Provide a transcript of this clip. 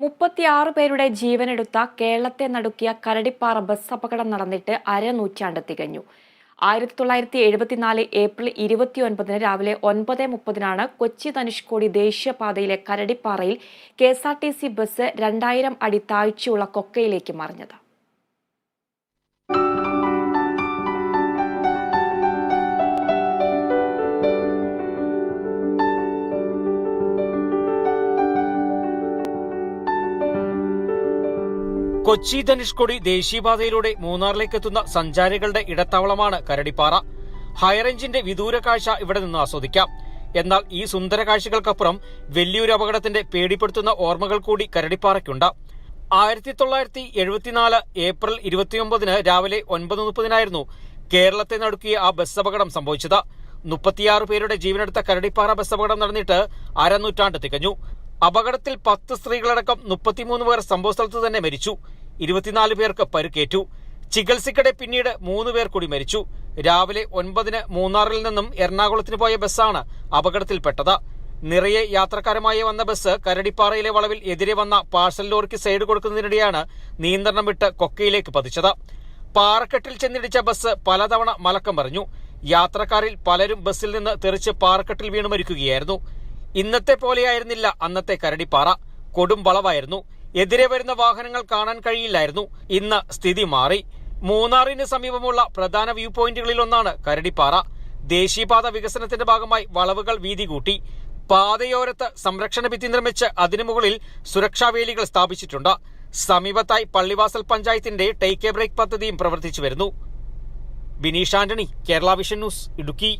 മുപ്പത്തിയാറ് പേരുടെ ജീവനെടുത്ത കേരളത്തെ നടുക്കിയ കരടിപ്പാറ ബസ് അപകടം നടന്നിട്ട് അരനൂറ്റാണ്ട് തികഞ്ഞു. ആയിരത്തി തൊള്ളായിരത്തി എഴുപത്തിനാല് ഏപ്രിൽ ഇരുപത്തിയൊൻപതിന് രാവിലെ ഒൻപത് മുപ്പതിനാണ് കൊച്ചി ധനുഷ്കോടി ദേശീയപാതയിലെ കരടിപ്പാറയിൽ K S R T C bus രണ്ടായിരം അടി താഴ്ചയുള്ള കൊക്കയിലേക്ക് മറിഞ്ഞത്. കൊച്ചി ധനുഷ്കൊടി ദേശീയപാതയിലൂടെ മൂന്നാറിലേക്ക് എത്തുന്ന സഞ്ചാരികളുടെ ഇടത്താവളമാണ് കരടിപ്പാറ. ഹൈറേഞ്ചിന്റെ വിദൂര കാഴ്ച ഇവിടെ നിന്ന് ആസ്വദിക്കാം. എന്നാൽ ഈ സുന്ദര കാഴ്ചകൾക്കപ്പുറം വലിയൊരു അപകടത്തിന്റെ പേടിപ്പെടുത്തുന്ന ഓർമ്മകൾ കൂടി കരടിപ്പാറയ്ക്കുണ്ട്. ആയിരത്തി തൊള്ളായിരത്തി എഴുപത്തിനാല് ഏപ്രിൽ ഇരുപത്തിയൊമ്പതിന് രാവിലെ ഒൻപത് മുപ്പതിനായിരുന്നു കേരളത്തെ നടുക്കിയ ആ ബസ് അപകടം സംഭവിച്ചത്. മുപ്പത്തിയാറ് പേരുടെ ജീവനെടുത്ത കരടിപ്പാറ ബസ് അപകടം നടന്നിട്ട് അരനൂറ്റാണ്ട് തികഞ്ഞു. അപകടത്തിൽ പത്ത് സ്ത്രീകളടക്കം മുപ്പത്തിമൂന്ന് പേർ സംഭവസ്ഥലത്ത് തന്നെ മരിച്ചു. ഇരുപത്തിനാല് പേർക്ക് പരുക്കേറ്റു. ചികിത്സയ്ക്കിടെ പിന്നീട് മൂന്ന് പേർ കൂടി മരിച്ചു. രാവിലെ ഒൻപതിന് മൂന്നാറിൽ നിന്നും എറണാകുളത്തിന് പോയ ബസ്സാണ് അപകടത്തിൽപ്പെട്ടത്. നിറയെ യാത്രക്കാരുമായി വന്ന ബസ് കരടിപ്പാറയിലെ വളവിൽ എതിരെ വന്ന പാഴ്സൽ ലോറിക്ക് സൈഡ് കൊടുക്കുന്നതിനിടെയാണ് നിയന്ത്രണം വിട്ട് കൊക്കയിലേക്ക് പതിച്ചത്. പാറക്കെട്ടിൽ ചെന്നിടിച്ച ബസ് പലതവണ മലക്കം പറഞ്ഞു യാത്രക്കാരിൽ പലരും ബസ്സിൽ നിന്ന് തെറിച്ച് പാറക്കെട്ടിൽ വീണ് മരിക്കുകയായിരുന്നു. ഇന്നത്തെ പോലെയായിരുന്നില്ല അന്നത്തെ കരടിപ്പാറ. കൊടും വളവായിരുന്നു. എതിരെ വരുന്ന വാഹനങ്ങൾ കാണാൻ കഴിയില്ലായിരുന്നു. ഇന്ന് സ്ഥിതി മാറി. മൂന്നാറിന് സമീപമുള്ള പ്രധാന വ്യൂ പോയിന്റുകളിൽ ഒന്നാണ് കരടിപ്പാറ. ദേശീയപാത വികസനത്തിന്റെ ഭാഗമായി വളവുകൾ വീതി കൂട്ടി. പാതയോരത്ത് സംരക്ഷണ ഭിത്തി നിർമ്മിച്ച് അതിനു മുകളിൽ സുരക്ഷാവേലികൾ സ്ഥാപിച്ചിട്ടുണ്ട്. സമീപത്തായി പള്ളിവാസൽ പഞ്ചായത്തിന്റെ ടേക്ക് എ ബ്രേക്ക് പദ്ധതിയും പ്രവർത്തിച്ചു വരുന്നു. Bineesh Antony Kerala vision news Idukki.